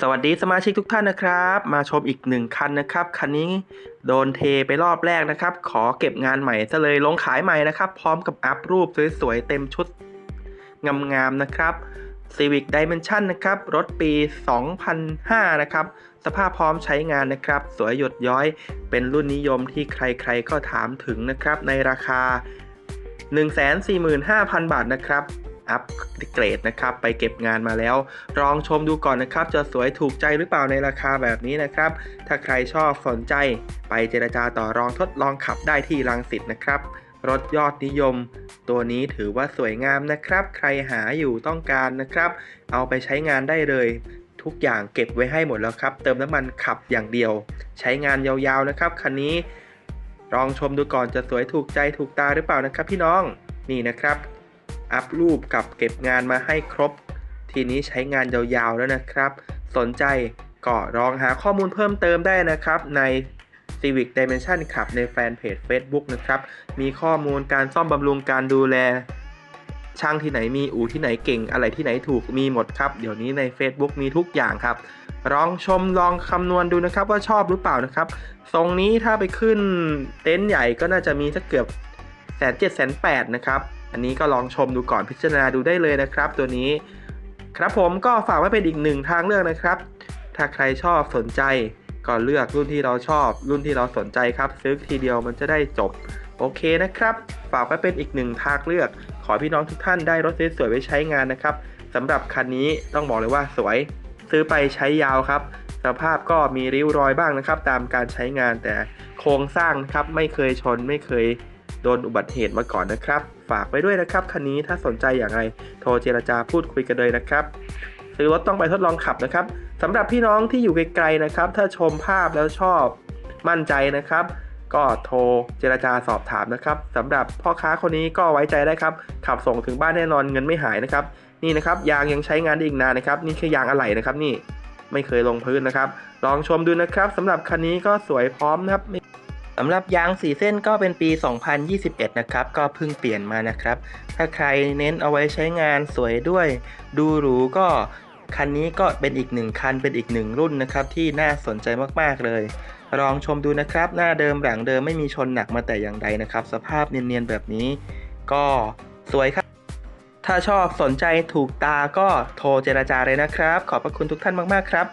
สวัสดีสมาชิกทุกท่านนะครับ มาชมอีกหนึ่งคันนะครับ คันนี้โดนเทไปรอบแรกนะครับ ขอเก็บงานใหม่ซะเลยลงขายใหม่นะครับ พร้อมกับอัพรูปสวยๆ เต็มชุดงามๆนะครับ Civic Dimension นะครับ รถปี 2005 นะครับ สภาพพร้อมใช้งานนะครับ สวยหยดย้อยเป็นรุ่นนิยมที่ใครๆก็ถามถึงนะครับ ในราคา 145,000 บาทนะครับ อัปเกรดนะครับ ไปเก็บงานมาแล้ว ลองชมดูก่อนนะครับ จะสวยถูกใจหรือเปล่าในราคาแบบนี้นะครับ ถ้าใครชอบสนใจ ไปเจรจาต่อรองทดลองขับได้ที่รังสิตนะครับ รถยอดนิยม ตัวนี้ถือว่าสวยงามนะครับ ใครหาอยู่ต้องการนะครับ เอาไปใช้งานได้เลยทุกอย่างเก็บไว้ให้หมดแล้วครับ เติมน้ำมันขับอย่างเดียว ใช้งานยาวๆนะครับคันนี้ลองชมดูก่อนจะสวยถูกใจถูกตาหรือเปล่านะครับพี่น้องนี่นะครับ อัพรูปกับเก็บงานมาให้ครบ ทีนี้ใช้งานยาวๆแล้วนะครับ สนใจก็ลองหาข้อมูลเพิ่มเติมได้นะครับ ใน Civic Dimension ขับในแฟนเพจ Facebook นะครับ มีข้อมูลการซ่อมบำรุงการดูแล ช่างที่ไหนมีอู่ที่ไหนเก่ง อะไรที่ไหนถูกมีหมดครับ เดี๋ยวนี้ใน Facebook มีทุกอย่างครับ ลองชมลองคำนวณดูนะครับว่าชอบหรือเปล่านะครับ ทรงนี้ถ้าไปขึ้นเต็นท์ใหญ่ก็น่าจะมีสักเกือบแสนเจ็ดแสนแปดนะครับ อันนี้ก็ลองชมดูก่อนพิจารณาดูได้เลยนะครับ ตัวนี้ ครับผมก็ฝากไว้เป็นอีกหนึ่งทางเลือกนะครับ ถ้าใครชอบสนใจก็เลือกรุ่นที่เราชอบ รุ่นที่เราสนใจครับ ซื้อทีเดียวมันจะได้จบ โอเคนะครับ ฝากไว้เป็นอีกหนึ่งทางเลือก ขอพี่น้องทุกท่านได้รถสวยๆไว้ใช้งานนะครับสำหรับคันนี้ต้องบอกเลยว่าสวย ซื้อไปใช้ยาวครับสภาพก็มีริ้วรอยบ้างนะครับ ตามการใช้งานแต่โครงสร้างนะครับไม่เคยชนไม่เคย โดนอุบัติเหตุมาก่อนนะครับ ฝากไว้ด้วยนะครับคันนี้ถ้าสนใจอย่างไรโทรเจรจาพูดคุยกันเลยนะครับซื้อรถต้องไปทดลองขับนะครับสำหรับพี่น้องที่อยู่ไกลๆนะครับ ถ้าชมภาพแล้วชอบมั่นใจนะครับ ก็โทรเจรจาสอบถามนะครับสำหรับพ่อค้าคนนี้ก็ไว้ใจได้ครับ ขับส่งถึงบ้านแน่นอนเงินไม่หายนะครับ นี่นะครับยางยังใช้งานได้อีกนานนะครับ นี่คือยางอะไหล่นะครับนี่ไม่เคยลงพื้นนะครับ ลองชมดูนะครับสำหรับคันนี้ก็สวยพร้อมนะครับ สำหรับยางสีเส้นก็เป็นปี 2021 นะครับ ก็เพิ่งเปลี่ยนมานะครับ ถ้าใครเน้นเอาไว้ใช้งานสวยด้วย ดูหรูก็คันนี้ก็เป็นอีกหนึ่งคันเป็นอีกหนึ่งรุ่นนะครับ ที่น่าสนใจมากๆเลยลองชมดูนะครับ หน้าเดิมหลังเดิมไม่มีชนหนักมาแต่อย่างใดนะครับ สภาพเนียนๆแบบนี้ ก็สวยครับ ถ้าชอบสนใจถูกตาก็โทรเจราจาเลยนะครับ ขอบพระคุณทุกท่านมากๆครับ